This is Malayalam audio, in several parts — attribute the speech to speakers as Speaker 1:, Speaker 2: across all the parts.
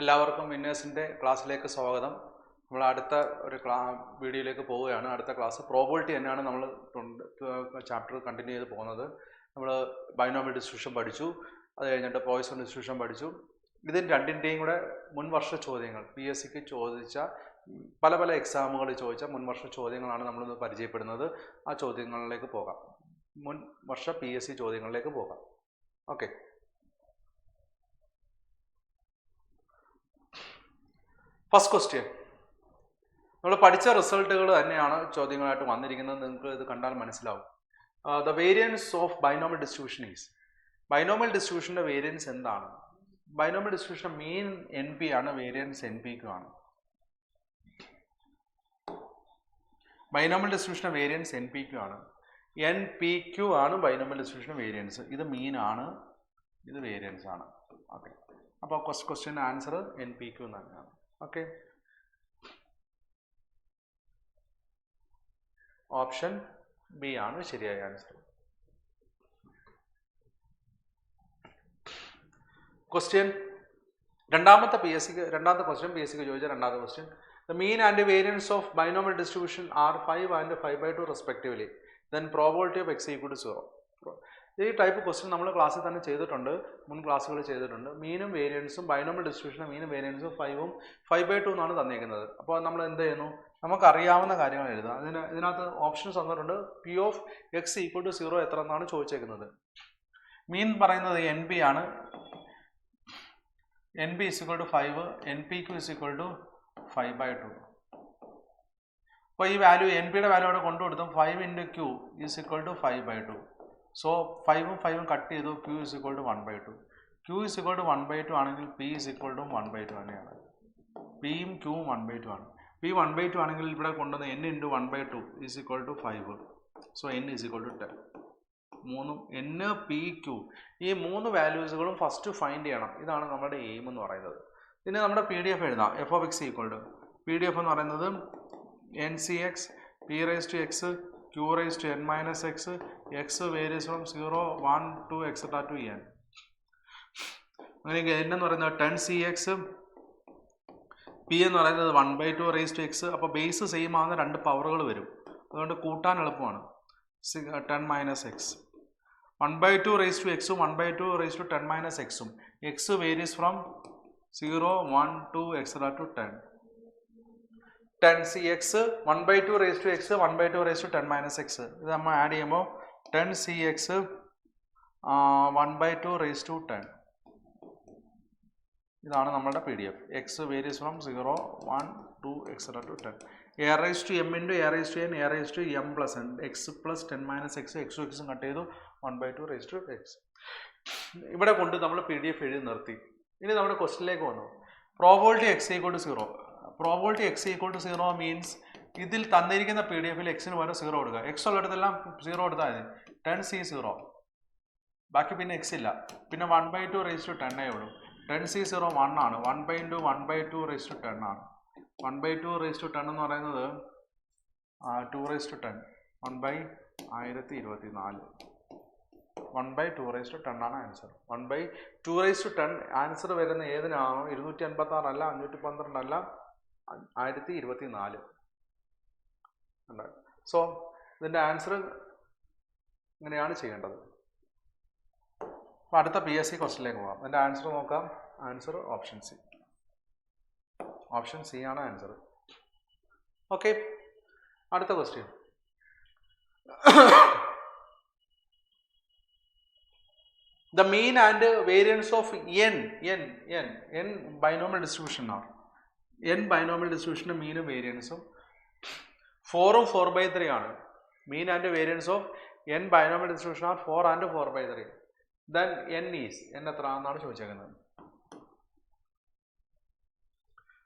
Speaker 1: എല്ലാവർക്കും വിന്നേഴ്സിന്റെ ക്ലാസ്സിലേക്ക് സ്വാഗതം. നമ്മൾ അടുത്ത ഒരു ക്ലാ വീഡിയോയിലേക്ക് പോവുകയാണ്. അടുത്ത ക്ലാസ് പ്രോബിലിറ്റി തന്നെയാണ് നമ്മൾ ചാപ്റ്റർ കണ്ടിന്യൂ ചെയ്ത് പോകുന്നത്. നമ്മൾ ബൈനോമി ഡിസ്ട്രിബ്യൂഷൻ പഠിച്ചു. അത് കഴിഞ്ഞിട്ട് പോയിസൺ ഡിസ്ട്രിബ്യൂഷൻ പഠിച്ചു. ഇതിന് രണ്ടിന്റെയും കൂടെ മുൻവർഷ ചോദ്യങ്ങൾ പി എസ് സിക്ക് ചോദിച്ച പല പല എക്സാമുകൾ ചോദിച്ച മുൻവർഷ ചോദ്യങ്ങളാണ് നമ്മളിന്ന് പരിചയപ്പെടുന്നത്. ആ ചോദ്യങ്ങളിലേക്ക് പോകാം. മുൻ വർഷ പി എസ് സി ചോദ്യങ്ങളിലേക്ക് പോകാം. ഓക്കെ ഫസ്റ്റ് ക്വസ്റ്റ്യൻ നമ്മൾ പഠിച്ച റിസൾട്ടുകൾ തന്നെയാണ് ചോദ്യങ്ങളായിട്ട് വന്നിരിക്കുന്നത്. നിങ്ങൾക്ക് ഇത് കണ്ടാൽ മനസ്സിലാവും. The variance of binomial distribution is binomial ഡിസ്ട്രിബ്യൂഷന്റെ variance എന്താണ്? Binomial distribution mean N P ആണ് വേരിയൻസ് എൻ പി ആണ്. Binomial distribution variance N P ആണ്. എൻ പി ക്യു ആണ് ബൈനോമൽ ഡിസ്ട്രിബ്യൂഷൻ വേരിയൻസ് ഇത് മീൻ ആണ് ഇത് വേരിയൻസ് ആണ്. ഓക്കെ അപ്പോൾ question answer N P Q തന്നെയാണ്. ഓക്കെ ഓപ്ഷൻ ബി ആണ് ശരിയായ ആൻസർ ക്വസ്റ്റ്യൻ രണ്ടാമത്തെ പി എസ് സിക്ക് രണ്ടാമത്തെ ക്വസ്റ്റ്യൻ പി എസ് സിക്ക് ചോദിച്ച രണ്ടാമത്തെ question the mean and variance of binomial distribution are five and five by two respectively then probability of X equal to zero ഈ ടൈപ്പ് ക്വസ്റ്റ്യൻ നമ്മൾ ക്ലാസ്സിൽ തന്നെ ചെയ്തിട്ടുണ്ട്. മുൻ ക്ലാസ്സുകൾ ചെയ്തിട്ടുണ്ട്. മീനും വേരിയൻസും ബൈനോമൽ ഡിസ്ട്രിബ്യൂഷനും മീനും വേരിയൻസും ഫൈവും ഫൈവ് ബൈ ടു എന്നാണ് തന്നിരിക്കുന്നത്. അപ്പോൾ നമ്മൾ എന്ത് ചെയ്യുന്നു? നമുക്കറിയാവുന്ന കാര്യങ്ങൾ എഴുതുക. അതിന് ഇതിനകത്ത് ഓപ്ഷൻസ് തന്നിട്ടുണ്ട്. P of X equal to zero എത്ര എന്നാണ് ചോദിച്ചേക്കുന്നത്. മീൻ പറയുന്നത് എൻ പി ആണ്. N P is equal to five N P Q is equal to five by two അപ്പോൾ ഈ വാല്യൂ എൻ പിയുടെ വാല്യൂ അവിടെ കൊണ്ടുകൊടുത്തും. Five into Q is equal to five by two so ഫൈവും ഫൈവും കട്ട് ചെയ്തു. Q is equal to one by two Q is equal to one by two ആണെങ്കിൽ P is equal to one by two തന്നെയാണ്. പിയും ക്യൂവും വൺ ബൈ ടു ആണ്. പി വൺ ബൈ ടു ആണെങ്കിൽ ഇവിടെ കൊണ്ടുവന്ന് N into one by two is equal to five so N is equal to ten മൂന്നും എൻ പി ക്യൂ ഈ മൂന്ന് വാല്യൂസുകളും ഫസ്റ്റ് ഫൈൻഡ് ചെയ്യണം. ഇതാണ് നമ്മുടെ എയിം എന്ന് പറയുന്നത്. പിന്നെ നമ്മുടെ പി ഡി എഫ് എഴുതാം. F of X equal to P D F എന്ന് പറയുന്നത് N C X P raise to X raise to N minus X X varies from zero one two etcetera to N അങ്ങനെയെങ്കിൽ എൻ എന്ന് പറയുന്നത് ടെൻ സി എക്സ് പി എന്ന് പറയുന്നത് one by two raise to X അപ്പോൾ ബേസ് സെയിം ആകുന്ന രണ്ട് പവറുകൾ വരും. അതുകൊണ്ട് കൂട്ടാൻ എളുപ്പമാണ്. Ten minus X one by two raise to എക്സും one by two raise to ten minus എക്സും X varies from zero one two etcetera to ten ten C X one by two raise to X one by two raise to ten minus X ഇത് നമ്മൾ ആഡ് ചെയ്യുമ്പോൾ ten C X one by two raise to ten ഇതാണ് നമ്മുടെ P D F X varies from zero one two etcetera to ten A raise to M into A raise to N A raise to M plus N X plus ten minus X എക്സും എക്സും കട്ട് ചെയ്തു one by two raise to X ഇവിടെ കൊണ്ട് നമ്മൾ പി ഡി എഫ് എഴുതി നിർത്തി. ഇനി നമ്മുടെ ക്വസ്റ്റിനിലേക്ക് വന്നു. Probability X equal to zero probability X equal to zero means ഇതിൽ തന്നിരിക്കുന്ന പി ഡി എഫിൽ എക്സിന് പകരം സീറോ കൊടുക്കുക. എക്സ് ഉള്ളിടത്തെല്ലാം സീറോ കൊടുത്താൽ മതി. ടെൻ സി സീറോ ബാക്കി പിന്നെ എക്സ് ഇല്ല. പിന്നെ one by two raise to ടെണ്ണേ ഉള്ളൂ ടെൻ സി സീറോ വൺ ആണ്. One by into one by two raise to ten ആണ്. One by two raise to ten എന്ന് പറയുന്നത് two raise to ten one by ആയിരത്തി ഇരുപത്തി നാല് one by two raise to ten ആണ് answer one by two raise to ten answer വരുന്ന ഏതിനാണോ? ഇരുന്നൂറ്റി അൻപത്തി ആറല്ല അഞ്ഞൂറ്റി പന്ത്രണ്ടല്ല ആയിരത്തി ഇരുപത്തി നാല് സോ ഇതിന്റെ ആൻസർ ഇങ്ങനെയാണ് ചെയ്യേണ്ടത്. അടുത്ത പി എസ് സി ക്വസ്റ്റിലേക്ക് പോകാം അതിന്റെ ആൻസർ നോക്കാം. Answer option C option C ആണ് ആൻസർ ഓക്കെ അടുത്ത question the mean and variance of n n n n binomial distribution are. N binomial distribution മീനും വേരിയൻസും ഫോറും ഫോർ ബൈ ത്രീ ആണ്. Mean and variance of N binomial distribution are four and four by three then N is N എത്ര ആണെന്നാണ് ചോദിച്ചേക്കുന്നത്.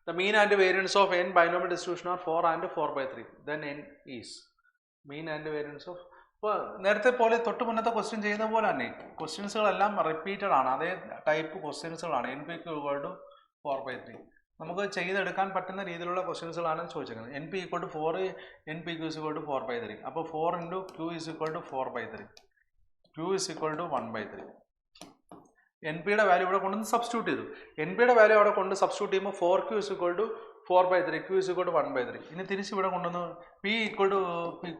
Speaker 1: The mean and variance of N binomial distribution are four and four by three then N is mean and variance of ഇപ്പോൾ നേരത്തെ പോലെ തൊട്ട് മുന്നത്തെ ക്വസ്റ്റ്യൻ ചെയ്യുന്ന പോലെ തന്നെ ക്വസ്റ്റ്യൻസുകളെല്ലാം റിപ്പീറ്റഡ് ആണ്. അതേ type ക്വസ്റ്റ്യൻസുകളാണ് N P Q four by three നമുക്ക് ചെയ്തെടുക്കാൻ പറ്റുന്ന രീതിയിലുള്ള ക്വസ്റ്റ്യൻസുകളാണ് ചോദിച്ചിരിക്കുന്നത് N P equal to four N P Q is equal to four by three അപ്പോൾ four into Q is equal to four by three Q is equal to one by three N പിയുടെ വാല്യൂ ഇവിടെ കൊണ്ടുവന്ന് സബ്സ്റ്റിറ്റ്യൂട്ട് ചെയ്തു. എൻ പിയുടെ വാല്യൂ അവിടെ കൊണ്ട് സബ്സ്റ്റിറ്റ്യൂട്ട് ചെയ്യുമ്പോൾ four Q is equal to four by three Q is equal to one by three ഇനി തിരിച്ച് ഇവിടെ കൊണ്ടുവന്ന് P equal to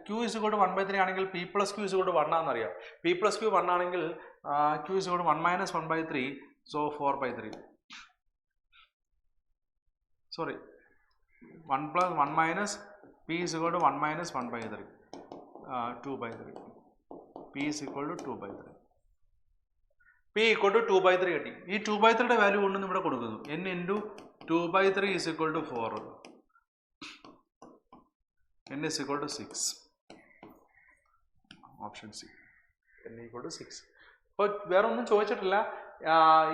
Speaker 1: Q is equal to one by three ആണെങ്കിൽ P plus Q is equal to one ആണെന്നറിയാം. P plus Q one ആണെങ്കിൽ Q is equal to one minus one by three so four by three sorry one plus one minus P is equal to one minus one by three two by three P is equal to two by three P equal to two by three കിട്ടി. ഈ ടു ബൈ ത്രീയുടെ വാല്യൂ കൊണ്ട് ഇവിടെ കൊടുക്കുന്നു. N into two by three is equal to four N is equal to six option C N equal to six ഇപ്പോൾ വേറെ ഒന്നും ചോദിച്ചിട്ടില്ല.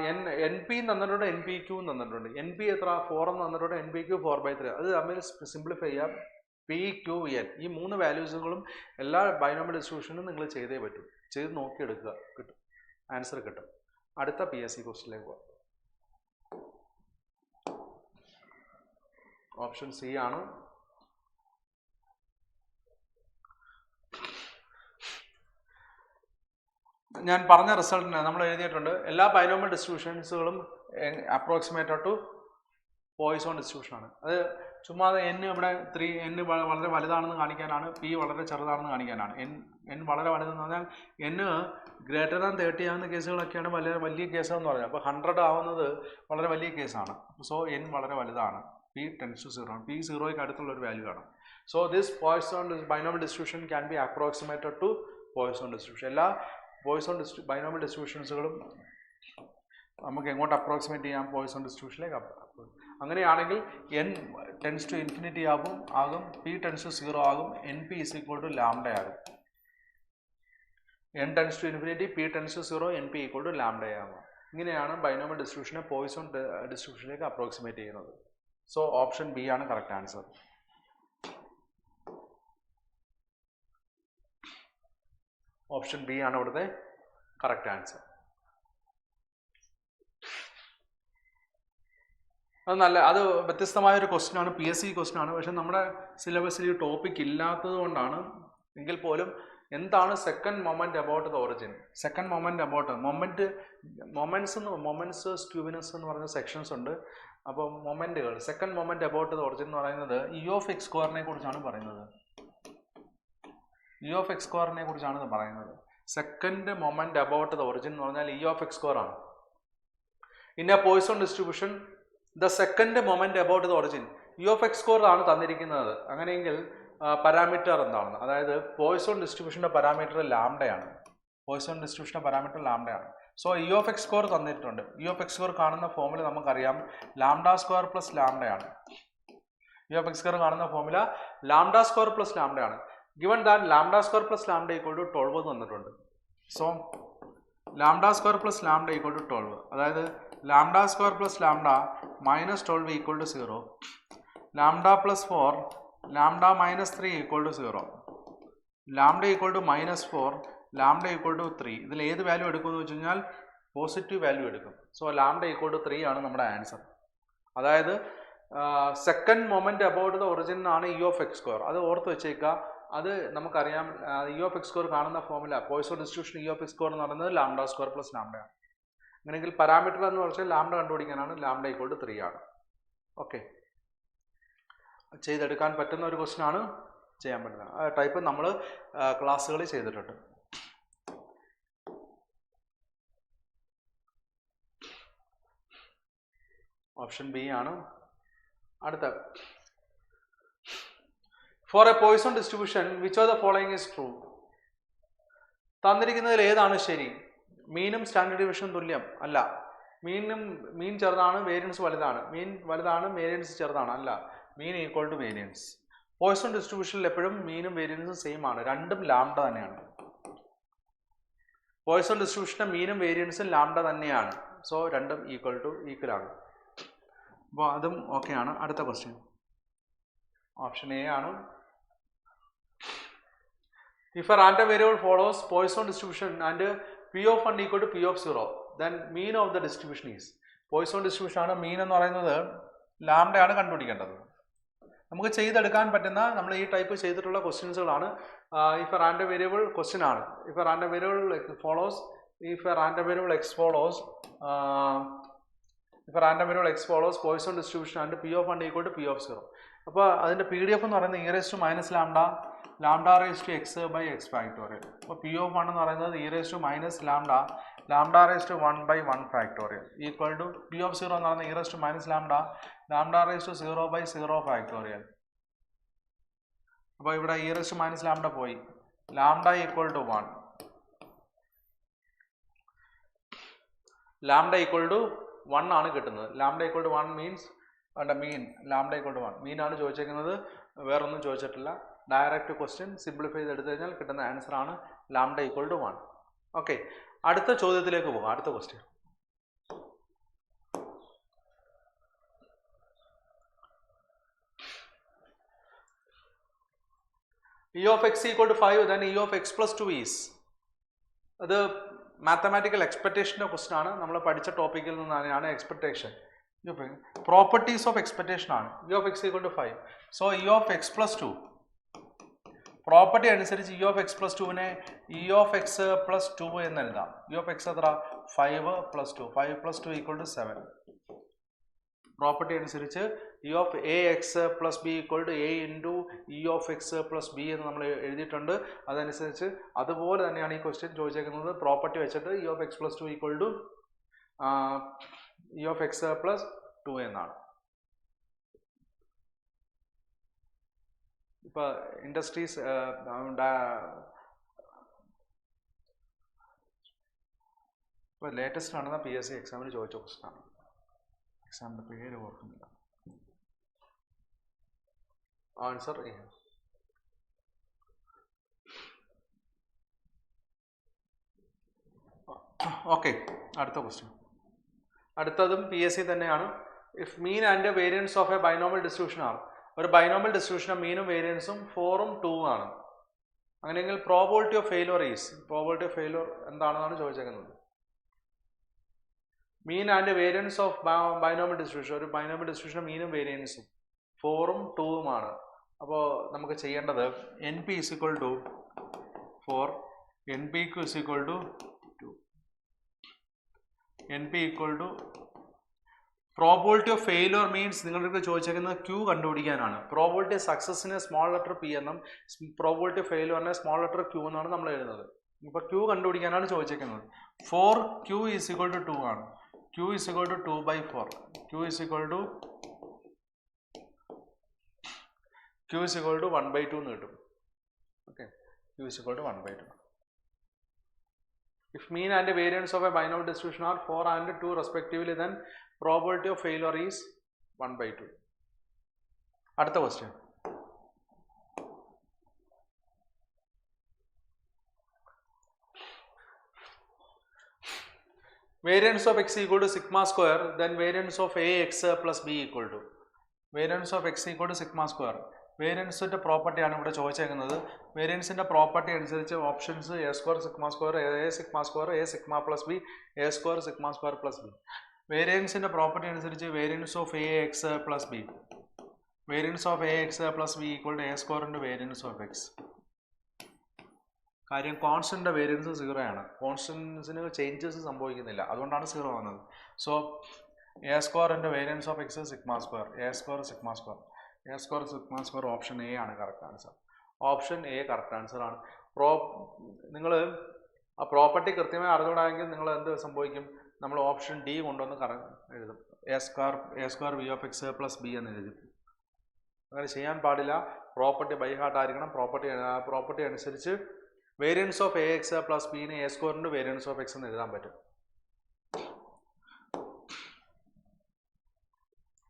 Speaker 1: എൻ എൻ പി തന്നിട്ടുണ്ട് എൻ പി ക്യൂ തന്നിട്ടുണ്ട്. എൻ പി എത്ര? ഫോർ എന്ന് തന്നിട്ടുണ്ട് N P Q four by three അത് തമ്മിൽ സിംപ്ലിഫൈ ചെയ്യാം. പി ക്യൂ എൻ ഈ മൂന്ന് വാല്യൂസുകളും എല്ലാ ബൈനോമൽ ഡിസ്ട്രിബ്യൂഷനും നിങ്ങൾ ചെയ്തേ പറ്റൂ. ചെയ്ത് നോക്കിയെടുക്കുക. കിട്ടും. ആൻസർ കിട്ടും. അടുത്ത പി എസ് സി ക്വസ്റ്റിലേക്ക് പോകാം ഓപ്ഷൻ സി ആണ്. ഞാൻ പറഞ്ഞ റിസൾട്ടിന് നമ്മൾ എഴുതിയിട്ടുണ്ട്. എല്ലാ പൈനോമൽ ഡിസ്ട്രിബ്യൂഷൻസുകളും അപ്രോക്സിമേറ്റ് ടു പോയിസോൺ ഡിസ്ട്രിബ്യൂഷൻ ആണ്. അത് ചുമ്മാ എൻ ഇവിടെ ത്രീ എൻ വളരെ വലുതാണെന്ന് കാണിക്കാനാണ് പി വളരെ ചെറുതാണെന്ന് കാണിക്കാനാണ്. എൻ എൻ വളരെ വലുതെന്ന് പറഞ്ഞാൽ എൻ ഗ്രേറ്റർ ദാൻ തേർട്ടി ആവുന്ന കേസുകളൊക്കെയാണ് വലിയ വലിയ കേസുകൾ എന്ന് പറയുന്നത്. അപ്പോൾ ഹൺഡ്രഡ് ആവുന്നത് വളരെ വലിയ കേസാണ് സോ എൻ വളരെ വലുതാണ്. പി ടെൻസ് ടു സീറോ ആണ്. പി സീറോയ്ക്ക് അടുത്തുള്ള ഒരു വാല്യൂ ആണ്. So this Poisson binomial distribution can be approximated to Poisson distribution എല്ലാ പോയിസോൺ ഡിസ്ട്രി ബൈനോമൽ ഡിസ്ട്രിബ്യൂഷൻസുകളും നമുക്ക് എങ്ങോട്ട് അപ്രോക്സിമേറ്റ് ചെയ്യാം പോയിസോൺ ഡിസ്ട്രിബ്യൂഷനിലേക്ക് അങ്ങനെയാണെങ്കിൽ എൻ ടെൻസ് ടു ഇൻഫിനിറ്റി ആകും ആകും പി ടെൻസ് ടു സീറോ ആകും N P is equal to lambda ആകും. N tends to infinity P tends to zero N P equal to lambda ഇങ്ങനെയാണ് ബൈനോമൽ ഡിസ്ട്രിബ്യൂഷനെ പോയിസോൺ ഡിസ്ട്രിബ്യൂഷനിലേക്ക് അപ്രോക്സിമേറ്റ് ചെയ്യുന്നത്. സോ ഓപ്ഷൻ ബി ആണ് കറക്റ്റ് ആൻസർ ഓപ്ഷൻ ബി ആണ് ഇവിടുത്തെ കറക്റ്റ് ആൻസർ അത് നല്ല അത് വ്യത്യസ്തമായ ഒരു ക്വസ്റ്റ്യൻ ആണ് പി എസ് സി ക്വസ്റ്റ്യൻ ആണ്. പക്ഷെ നമ്മുടെ സിലബസിൽ ഈ ടോപ്പിക് ഇല്ലാത്തത് കൊണ്ടാണ് എങ്കിൽ പോലും എന്താണ് second moment about the origin second moment about moment moments എന്ന് മൊമെന്റ്സ് സ്ക്യൂവിനസ് എന്ന് പറയുന്ന സെക്ഷൻസ് ഉണ്ട്. അപ്പോൾ മൊമെന്റുകൾ second moment about the origin എന്ന് പറയുന്നത് ഇ ഓഫ് എക്സ് സ്ക്വയറിനെ കുറിച്ചാണ് പറയുന്നത്. ഇ ഓഫ് എക്സ് സ്ക്വയറിനെ കുറിച്ചാണ് പറയുന്നത്. Second moment about the origin എന്ന് പറഞ്ഞാൽ ഇ ഓഫ് എക്സ് സ്ക്വയർ ആണ്. In a Poisson distribution the second moment about the origin E of X square ആണ് തന്നിരിക്കുന്നത്. അങ്ങനെയെങ്കിൽ പാരാമീറ്റർ എന്താണ്? അതായത് പോയിസൺ ഡിസ്ട്രിബ്യൂഷന്റെ പാരാമീറ്റർ ലാംഡയാണ്. പോയിസൺ ഡിസ്ട്രിബ്യൂഷന്റെ parameter ലാംഡയാണ്. So E of X square തന്നിട്ടുണ്ട്. ഇ ഓഫ് എക്സ് സ്ക്വയർ കാണുന്ന ഫോമിൽ നമുക്കറിയാം. ലാംഡ സ്ക്വയർ പ്ലസ് ലാംഡയാണ്. ഇ ഓഫ് എക്സ് സ്ക്വയർ കാണുന്ന ഫോമില lambda square plus ലാംഡയാണ്. Given that lambda square plus lambda equal to twelve എന്ന് വന്നിട്ടുണ്ട്. So lambda square plus lambda equal to twelve അതായത് lambda square plus lambda minus twelve equal to zero lambda plus four lambda minus three equal to zero lambda equal to minus four lambda equal to three ഇതിൽ ഏത് വാല്യൂ എടുക്കുമെന്ന് വെച്ച് കഴിഞ്ഞാൽ പോസിറ്റീവ് വാല്യൂ എടുക്കും. So lambda equal to three ആണ് നമ്മുടെ ആൻസർ അതായത് second moment about the origin ആണ് ഇ ഓഫ് എക്സ് സ്ക്വയർ അത് ഓർത്ത് വെച്ചേക്കുക. അത് നമുക്കറിയാം ഇ ഓഫ് എക്സ് സ്ക്വയർ കാണുന്ന ഫോമില Poisson distribution E of X square എന്ന് പറയുന്നത് ലാംഡ സ്ക്വയർ പ്ലസ് ലാംഡയാണ് അങ്ങനെയെങ്കിൽ പാരാമീറ്റർ എന്ന് പറഞ്ഞാൽ ലാംഡ കണ്ടുപിടിക്കാനാണ് ലാംഡ ഈക്വൽ ടു ത്രീ ആണ്. ഓക്കെ ചെയ്തെടുക്കാൻ പറ്റുന്ന ഒരു ക്വസ്റ്റ്യൻ ആണ് ചെയ്യാൻ പറ്റുന്നത്. ആ ടൈപ്പ് നമ്മൾ ക്ലാസ്സുകളിൽ ചെയ്തിട്ടുണ്ട്. ഓപ്ഷൻ ബി ആണ്. അടുത്ത for a Poisson distribution which of the following is true തന്നിരിക്കുന്നതിൽ ഏതാണ് ശരി? മീനും സ്റ്റാൻഡേർഡ് ഡിവിഷനും തുല്യം അല്ല. മീനും മീൻ ചെറുതാണ് വേരിയൻസ് വലുതാണ്. മീൻ വലുതാണ് വേരിയൻസ് ചെറുതാണ് അല്ല. Mean equal to variance Poisson ഡിസ്ട്രിബ്യൂഷനിൽ എപ്പോഴും മീനും വേരിയൻസും സെയിം ആണ്. രണ്ടും ലാംഡ തന്നെയാണ്. പോയിസൺ ഡിസ്ട്രിബ്യൂഷന്റെ മീനും വേരിയൻസും ലാംഡ തന്നെയാണ്. സോ രണ്ടും ഈക്വൽ ടു ഈക്വൽ ആണ്. അപ്പോൾ അതും ഓക്കെയാണ് അടുത്ത ക്വസ്റ്റ്യൻ ഓപ്ഷൻ എ ആണ്. If a random variable follows Poisson distribution and P of one equal to P of zero then mean of the distribution is Poisson distribution ആണ് മീൻ എന്ന് പറയുന്നത് ലാംഡയാണ് കണ്ടുപിടിക്കേണ്ടത്. നമുക്ക് ചെയ്തെടുക്കാൻ പറ്റുന്ന നമ്മൾ ഈ ടൈപ്പ് ചെയ്തിട്ടുള്ള ക്വസ്റ്റ്യൻസുകളാണ് if a random variable question ആണ്. If a random variable follows if a random variable X follows if if a random variable x follows Poisson distribution and p of 1 equal to p of 0 അപ്പോൾ അതിന്റെ പി ഡി എഫ് എന്ന് പറയുന്നത് E to minus lambda lambda raise to X by X factorial അപ്പോൾ പി ഓഫ് വൺ എന്ന് പറയുന്നത് E raise to minus lambda lambda raise to one by one factorial equal to P of zero എന്ന് പറയുന്നത് E raise to minus lambda lambda raise to zero by zero factorial അപ്പോൾ ഇവിടെ E raise to minus lambda പോയി. Lambda equal to one lambda equal to one ആണ് കിട്ടുന്നത്. Lambda equal to one means അല്ല mean lambda equal to one mean ആണ് ചോദിച്ചേക്കുന്നത് വേറൊന്നും ചോദിച്ചിട്ടില്ല. ഡയറക്റ്റ് ക്വസ്റ്റ്യൻ സിംപ്ലിഫൈ ചെയ്ത് എടുത്തു കഴിഞ്ഞാൽ കിട്ടുന്ന ആൻസർ ആണ് lambda equal to one okay അടുത്ത ചോദ്യത്തിലേക്ക് പോകാം. അടുത്ത question E of X equal to five then E of X plus two is അത് മാത്തമാറ്റിക്കൽ എക്സ്പെക്ടേഷന്റെ ക്വസ്റ്റൻ ആണ്. നമ്മൾ പഠിച്ച ടോപ്പിക്കിൽ നിന്ന് തന്നെയാണ് എക്സ്പെക്ടേഷൻ പ്രോപ്പർട്ടീസ് ഓഫ് എക്സ്പെക്ടേഷൻ ആണ്. E of X equal to five so E of X plus two property അനുസരിച്ച് E of X plus ടുവിനെ E of X plus two എന്ന് എഴുതാം. ഇ ഓഫ് എക്സ് എത്ര five plus two five plus two equal to seven property അനുസരിച്ച് E of A X plus B equal to A into E of X plus B എന്ന് നമ്മൾ എഴുതിയിട്ടുണ്ട്. അതനുസരിച്ച് അതുപോലെ തന്നെയാണ് ഈ ക്വസ്റ്റ്യൻ ചോദിച്ചേക്കുന്നത്. പ്രോപ്പർട്ടി വെച്ചിട്ട് E of X plus two equal to E of X plus two എന്നാണ്. ഇപ്പോൾ ഇൻഡസ്ട്രീസ് ഇപ്പോൾ ലേറ്റസ്റ്റ് നടന്ന പി എസ് സി എക്സാമിന് ചോദിച്ച ക്വസ്റ്റനാണ് എക്സാമിന്റെ പേര് ഓർക്കുന്നില്ല. ആൻസർ ഓക്കെ അടുത്ത ക്വസ്റ്റ്യൻ അടുത്തതും പി എസ് സി തന്നെയാണ്. If mean and variance of a binomial distribution ആണ് ഒരു ബൈനോമൽ ഡിസ്ട്രിബ്യൂഷൻ മീനും വേരിയൻസും ഫോറും ടൂ ആണ്. അങ്ങനെയെങ്കിൽ probability of failure is probability of failure എന്താണെന്നാണ് ചോദിച്ചേക്കുന്നത്. Mean and variance of binomial distribution ഒരു ബൈനോമൽ ഡിസ്ട്രിബ്യൂഷൻ മീനും വേരിയൻസും ഫോറും ടൂവുമാണ് അപ്പോൾ നമുക്ക് ചെയ്യേണ്ടത് N P is equal to four N P equal to two N P equal to probability of failure means നിങ്ങൾക്ക് ചോദിച്ചേക്കുന്നത് ക്യൂ കണ്ടുപിടിക്കാനാണ്. പ്രോബിലിറ്റി സക്സസിനെ സ്മോൾ ലെറ്റർ പി എന്നും പ്രോബിലിറ്റി ഫെയിലുവറിനെ സ്മോൾ ലെറ്റർ ക്യൂ എന്നാണ് നമ്മൾ എഴുതുന്നത്. ഇപ്പോൾ ക്യൂ കണ്ടുപിടിക്കാനാണ് ചോദിച്ചേക്കുന്നത്. Four Q is equal to two ആണ്. Q is equal to two by four Q is equal to Q is equal to one by two എന്ന് കിട്ടും. Okay Q is equal to one by two If mean and variance of a binomial distribution are 4 and 2 respectively, then probability of failure is 1 by 2. അടുത്ത question variance of x equal to sigma square then variance of ax plus b equal to. Variance of x equal to sigma square. വേരിയൻസിന്റെ പ്രോപ്പർട്ടിയാണ് ഇവിടെ ചോദിച്ചേക്കുന്നത്. വേരിയൻസിന്റെ പ്രോപ്പർട്ടി അനുസരിച്ച് options A square sigma square A sigma square A sigma plus B A square sigma square plus B വേരിയൻസിന്റെ property അനുസരിച്ച് variance of A X plus B. Variance of A X plus B equal to A square into variance of X. കാര്യം കോൺസ്റ്റന്റെ വേരിയൻസ് സീറോ ആണ്. കോൺസ്റ്റൻസിന് ചേഞ്ചസ് സംഭവിക്കുന്നില്ല. അതുകൊണ്ടാണ് സീറോ വന്നത്. So A square into variance of X sigma square A square sigma square. A square sigma square option A ആണ് correct answer. Option A correct answer ആണ്. പ്രോ നിങ്ങൾ ആ പ്രോപ്പർട്ടി കൃത്യമായി അറിഞ്ഞുകൂടാമെങ്കിൽ നിങ്ങൾ എന്ത് സംഭവിക്കും? നമ്മൾ ഓപ്ഷൻ ഡി കൊണ്ടുവന്ന് കറ എഴുതും. A square A square V of X plus B എന്ന് എഴുതും. അങ്ങനെ ചെയ്യാൻ പാടില്ല. പ്രോപ്പർട്ടി ബൈ ഹാർട്ട് ആയിരിക്കണം. പ്രോപ്പർട്ടി പ്രോപ്പർട്ടി അനുസരിച്ച് variance of A X plus bin A സ്ക്വയറിന്റെ വേരിയൻസ് ഓഫ് എക്സ് എന്ന് എഴുതാൻ പറ്റും.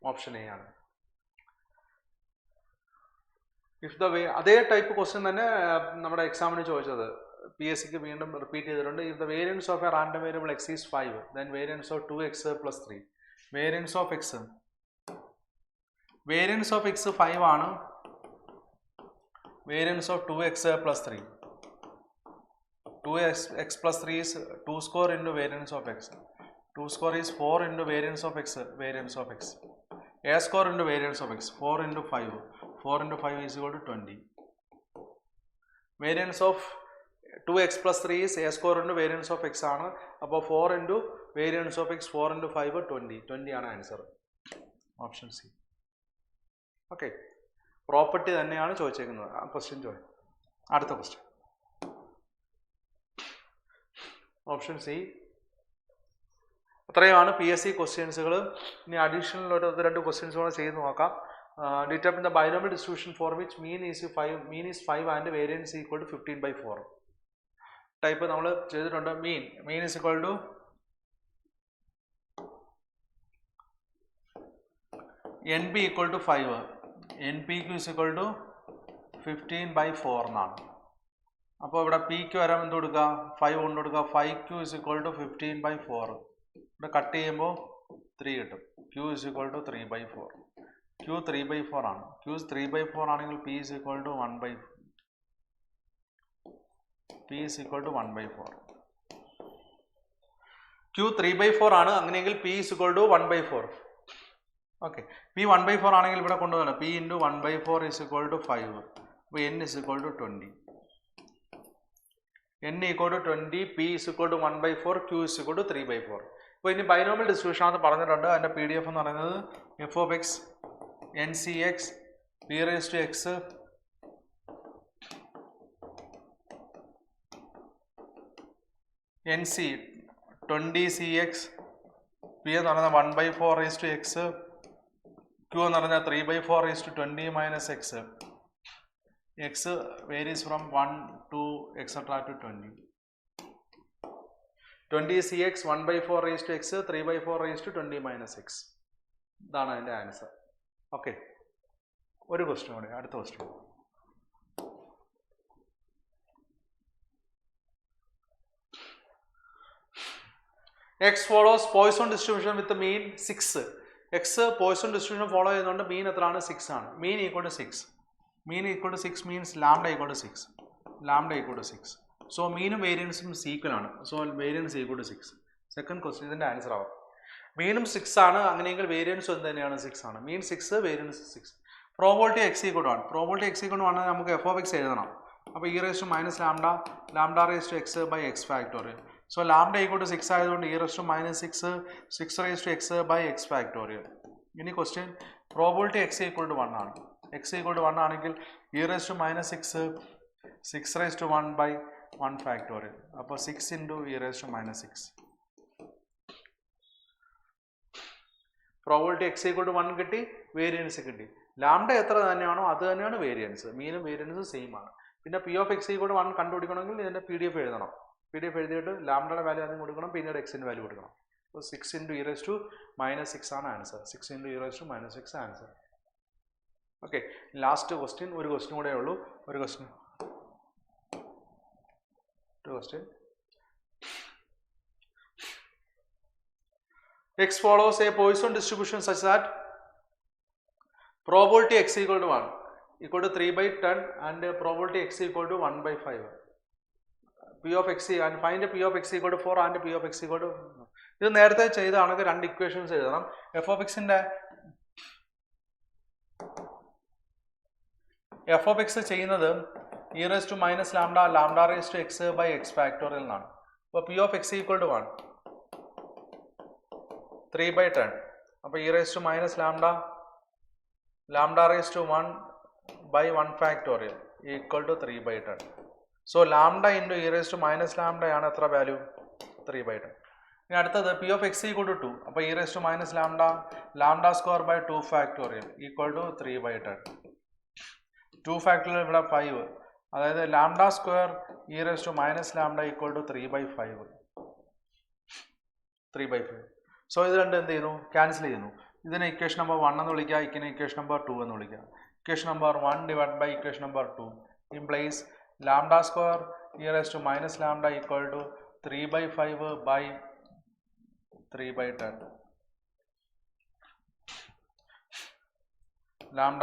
Speaker 1: ഓപ്ഷൻ എ ആണ്. ഇഫ് ദ വേ അതേ ടൈപ്പ് ക്വസ്റ്റ്യൻ തന്നെ നമ്മുടെ എക്സാമിന് ചോദിച്ചത്. പി എസ് സിക്ക് വീണ്ടും റിപ്പീറ്റ് ചെയ്തിട്ടുണ്ട്. If the variance of a random variable X is five then variance of two X plus three variance of X variance of X five ആണ്. Variance of two X plus three two X X plus three is two square into variance of X two square is four into variance of X variance of X A square into variance of X four into five four into five is equal to twenty variance of two X plus three is A square into variance of X ആണ്. അപ്പോൾ four into variance of X four into five twenty twenty ആണ് answer option C okay property തന്നെയാണ് ചോദിച്ചേക്കുന്നത്. ആ ക്വസ്റ്റ്യൻ ചോദിക്കും അടുത്ത ക്വസ്റ്റ്യൻ ഓപ്ഷൻ സി അത്രയുമാണ് പി എസ് സി ക്വസ്റ്റ്യൻസുകൾ ഇനി അഡീഷണൽ ഒരു രണ്ട് ക്വസ്റ്റ്യൻസ് കൂടെ ചെയ്ത് നോക്കാം. Determine the binomial distribution for which mean is five mean is five and variance equal to fifteen by four type നമ്മൾ ചെയ്തിട്ടുണ്ട് mean mean is equal to N P equal to five N P Q is equal to fifteen by four എന്നാണ്. അപ്പോൾ ഇവിടെ പി ക്യു വരാൻ എന്ത് കൊടുക്കുക ഫൈവ് കൊണ്ട് കൊടുക്കുക five Q is equal to fifteen by four ഇവിടെ കട്ട് ചെയ്യുമ്പോൾ ത്രീ കിട്ടും. Q is equal to three by four Q three by four ആണ്. ക്യു ത്രീ ബൈ ഫോർ ആണെങ്കിൽ P is equal to one by P is equal to one by four Q three by four ആണ്. അങ്ങനെയെങ്കിൽ P is equal to one by four okay P one by four ആണെങ്കിൽ ഇവിടെ കൊണ്ടുവരണം P into one by four is equal to five അപ്പോൾ N is equal to twenty N equal to twenty P is equal to one by four Q is equal to three by four ഇപ്പോൾ ഇനി ബൈനോമിയൽ ഡിസ്ട്രിബ്യൂഷൻ ആണെന്ന് പറഞ്ഞിട്ടുണ്ട്. അതിന്റെ പി ഡി എഫ് എന്ന് പറയുന്നത് F of X N C X P raise to X N C twenty C X P എന്ന് പറയുന്നത് one by four raise to X Q എന്ന് പറഞ്ഞാൽ three by four raise to twenty minus X X varies from one two etcetera to twenty twenty C X one by four raise to X three by four raise to twenty minus X ഇതാണ് അതിന്റെ ആൻസർ ഓക്കെ ഒരു ക്വസ്റ്റ്യൻ കൂടി അടുത്ത question X follows Poisson distribution with mean six X Poisson distribution follow ചെയ്യുന്നതുകൊണ്ട് മീൻ എത്രയാണ്? സിക്സ് ആണ്. Mean equal to six mean equal to six means lambda equal to six lambda equal to six so മീനും വേരിയൻസും സീക്വൽ ആണ്. So variance equal to six second question ഇതിന്റെ ആൻസർ ആവും. മീനും സിക്സ് ആണ്. അങ്ങനെയെങ്കിൽ വേരിയൻസും എന്ത് തന്നെയാണ്? സിക്സ് ആണ്. Mean six variance six probability X equal ആണ് പ്രോബോളിറ്റി എക്സ് ഈക്വൾ ആണ് നമുക്ക് എഫ് ഓഫ് എക്സ് എഴുതണം. അപ്പോൾ E raise to minus lambda lambda raise to X by X factorial so lambda equal to six ആയതുകൊണ്ട് E raise to minus six six raise to X by X factorial ഇനി question probability X equal to one ആണ്. എക്സ് ഈക്വൽ ടു വൺ ആണെങ്കിൽ E raise to minus six six raise to one by one factorial അപ്പോൾ six into E raise to minus six probability X equal to one കിട്ടി വേരിയൻസ് കിട്ടി. ലാംഡ എത്ര തന്നെയാണോ അത് തന്നെയാണ് വേരിയൻസ് മീനും വേരിയൻസും സെയിം ആണ്. പിന്നെ P of X equal to one കണ്ടുപിടിക്കണമെങ്കിൽ ഇതിന്റെ പി ഡി എഫ് എഴുതണം. പി ഡി എഫ് എഴുതിയിട്ട് ലാംഡയുടെ വാല്യൂ ആദ്യം കൊടുക്കണം പിന്നീട് എക്സിന്റെ വാല്യൂ കൊടുക്കണം. അപ്പോൾ six into E raise to minus six ആണ് answer six into E raise to minus six answer okay last question ഒരു ക്വസ്റ്റ്യൻ കൂടെ ഉള്ളൂ. ഒരു ക്വസ്റ്റ്യൻ ഒരു question x follows a Poisson distribution such that probability equal to 1 equal to 3 by 10 and uh, probability x equal to 1 by 5 p of X and find P of X 4 and p of x equal to ഇത് നേരത്തെ ചെയ്തതാണെങ്കിൽ രണ്ട് ഇക്വേഷൻസ് എഴുതണം. എഫ് ഓഫ് എക്സിന്റെ എഫ് ഓഫ് എക്സ് ചെയ്യുന്നത് E raise to minus lambda lambda raise to X by X factorial എന്നാണ്. അപ്പോൾ P of X equal to one three by ten അപ്പോൾ E raise to minus lambda lambda raise to one by one factorial equal to three by ten so lambda into E raise to minus ലാംഡയാണ് എത്ര വാല്യൂ ത്രീ ബൈ ടെൻ ഇനി അടുത്തത് P of X equal to two അപ്പോൾ E raise to minus lambda lambda square by two factorial equal to three by ten two factorial ഇവിടെ ഫൈവ് അതായത് lambda square E raise to minus lambda equal to three by five three by five so ഇത് രണ്ട് എന്ത് ചെയ്യുന്നു? ക്യാൻസൽ ചെയ്യുന്നു. ഇതിനെ ഇക്വേഷൻ നമ്പർ വൺ എന്ന് വിളിക്കുക ഇതിനെ ഇക്വേഷൻ നമ്പർ ടു എന്ന് വിളിക്കുക. Equation number one divide by equation number two implies lambda square e raise to minus lambda equal to three by five by three by ten lambda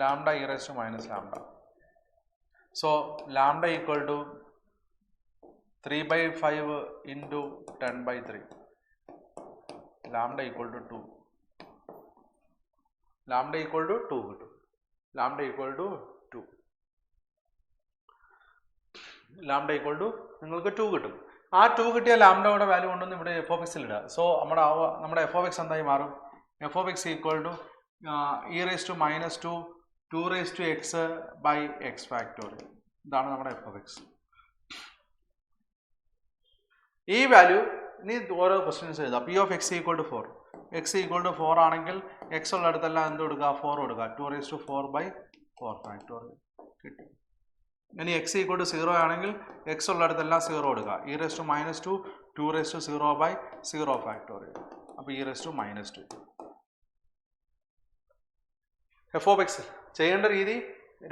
Speaker 1: lambda e raise to minus lambda so lambda equal to three by five into ten by three lambda equal to two lambda equal to two കിട്ടും lambda equal to two lambda equal to നിങ്ങൾക്ക് ടു കിട്ടും. ആ ടു കിട്ടിയ ലാംഡയുടെ വാല്യൂ കൊണ്ടൊന്ന് ഇവിടെ എഫ് ഓഫ് എക്സിൽ ഇടുക സോ നമ്മുടെ നമ്മുടെ എഫ് ഓഫ് എക്സ് എന്തായി മാറും? F of x equal to e raise to minus two two raise to x by x factorial ഇതാണ് നമ്മുടെ എഫ് ഓഫ് എക്സ് ഈ വാല്യൂ ഇനി ഓരോ ക്വസ്റ്റ്യൻസ് എഴുതാം. P of x equal to four x equal to four ആണെങ്കിൽ എക്സ് ഉള്ള അടുത്തെല്ലാം എന്ത് കൊടുക്കുക? ഫോർ കൊടുക്കുക. Two raise to four by four factorial കിട്ടി. ഇനി എക്സ് ഈക്വൾ ടു സീറോ ആണെങ്കിൽ എക്സ് ഉള്ള അടുത്തെല്ലാം സീറോ എടുക്കുക. E raise to minus two two raise to zero by zero factorial അപ്പോൾ e raise to minus two f of x ചെയ്യേണ്ട രീതി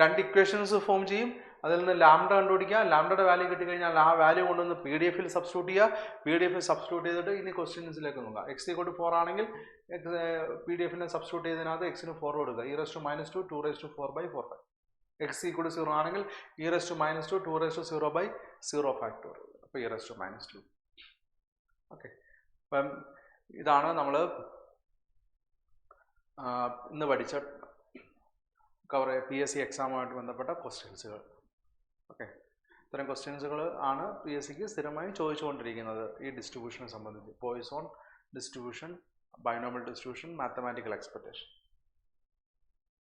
Speaker 1: രണ്ട് ഇക്വേഷൻസ് ഫോം ചെയ്യും. അതിൽ നിന്ന് ലാംഡ കണ്ടുപിടിക്കുക. ലാംഡയുടെ വാല്യൂ കിട്ടിക്കഴിഞ്ഞാൽ ആ വാല്യൂ കൊണ്ടുവന്ന് പി ഡി എഫിൽ സബ്സ്റ്റിറ്റ്യൂട്ട് ചെയ്യുക. പി ഡി എഫിൽ സബ്സ്റ്റിറ്റ്യൂട്ട് ചെയ്തിട്ട് ഇനി ക്വസ്റ്റ്യൻസിലേക്ക് നോക്കുക. എക്സ് ഈക്വൾ ഫോർ ആണെങ്കിൽ പി ഡി എഫിനെ സബ്സ്റ്റിറ്റ്യൂട്ട് ചെയ്തതിനകത്ത് എക്സിന് ഫോർ കൊടുക്കുക. E raise to minus two two raise to four by four five x equal to zero ആണെങ്കിൽ e raise to minus two two raise to zero by zero factorial അപ്പോൾ e raise to minus two okay അപ്പം ഇതാണ് നമ്മൾ ഇന്ന് പഠിച്ച കവർ പി എസ് സി എക്സാമുമായിട്ട് ബന്ധപ്പെട്ട ക്വസ്റ്റ്യൻസുകൾ ഓക്കെ ഇത്തരം ക്വസ്റ്റ്യൻസുകൾ ആണ് പി എസ് സിക്ക് സ്ഥിരമായി ചോദിച്ചുകൊണ്ടിരിക്കുന്നത്. ഈ ഡിസ്ട്രിബ്യൂഷനെ സംബന്ധിച്ച്. Poisson distribution binomial distribution mathematical expectation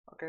Speaker 1: okay